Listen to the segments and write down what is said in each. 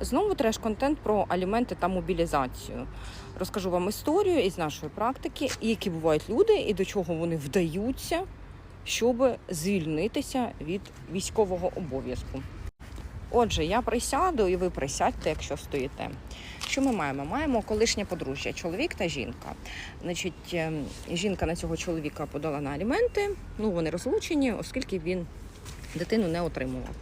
Знову треш-контент про аліменти та мобілізацію. Розкажу вам історію із нашої практики, які бувають люди, і до чого вони вдаються, щоб звільнитися від військового обов'язку. Отже, я присяду, і ви присядьте, якщо стоїте. Що ми маємо? Маємо колишнє подружжя, чоловік та жінка. Значить, ем, жінка на цього чоловіка подала на аліменти. Ну, вони розлучені, оскільки він дитину не отримував.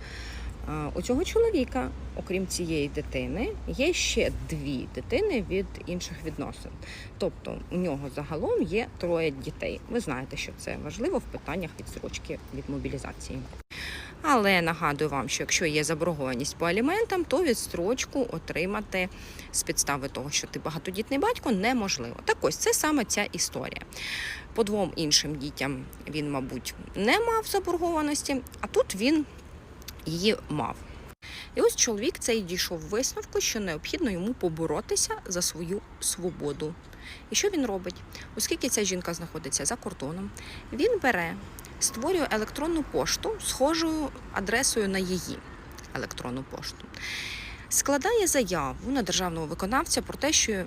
У цього чоловіка, окрім цієї дитини, є ще дві дитини від інших відносин. Тобто у нього загалом є троє дітей. Ви знаєте, що це важливо в питаннях відсрочки від мобілізації. Але нагадую вам, що якщо є заборгованість по аліментам, то відстрочку отримати з підстави того, що ти багатодітний батько, неможливо. Так ось це саме ця історія. По двом іншим дітям він, мабуть, не мав заборгованості, а тут він її мав. І ось чоловік цей дійшов висновку, що необхідно йому поборотися за свою свободу. І що він робить? Оскільки ця жінка знаходиться за кордоном, він бере, створює електронну пошту схожою адресою на її електронну пошту, складає заяву на державного виконавця про те, що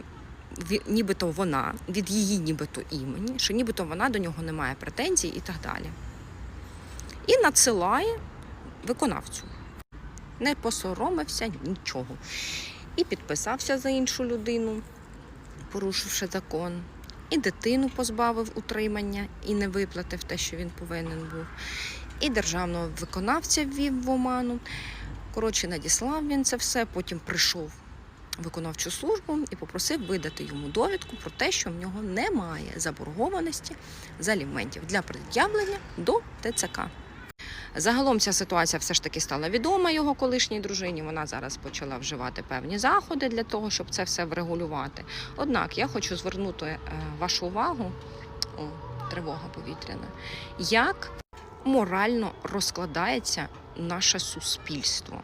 нібито вона від її нібито імені, що нібито вона до нього не має претензій і так далі. І надсилає виконавцю. Не посоромився нічого. І підписався за іншу людину, порушивши закон. І дитину позбавив утримання і не виплатив те, що він повинен був. І державного виконавця ввів в оману. Коротше, надіслав він це все, потім прийшов виконавчу службу і попросив видати йому довідку про те, що в нього немає заборгованості з аліментів для пред'явлення до ТЦК. Загалом ця ситуація все ж таки стала відома його колишній дружині. Вона зараз почала вживати певні заходи для того, щоб це все врегулювати. Однак я хочу звернути е, вашу увагу, о, тривога повітряна, як морально розкладається наше суспільство.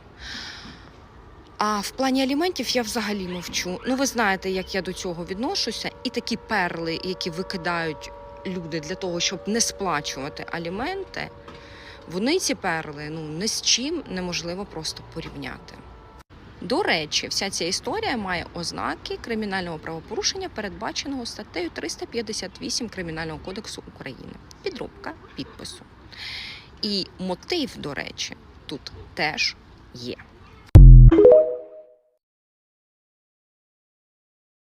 А в плані аліментів я взагалі мовчу. Ну, ви знаєте, як я до цього відношуся, і такі перли, які викидають люди для того, щоб не сплачувати аліменти, вони ці перли ну ні з чим неможливо просто порівняти. До речі, вся ця історія має ознаки кримінального правопорушення, передбаченого статтею 358 Кримінального кодексу України. Підробка підпису. І мотив, до речі, тут теж є.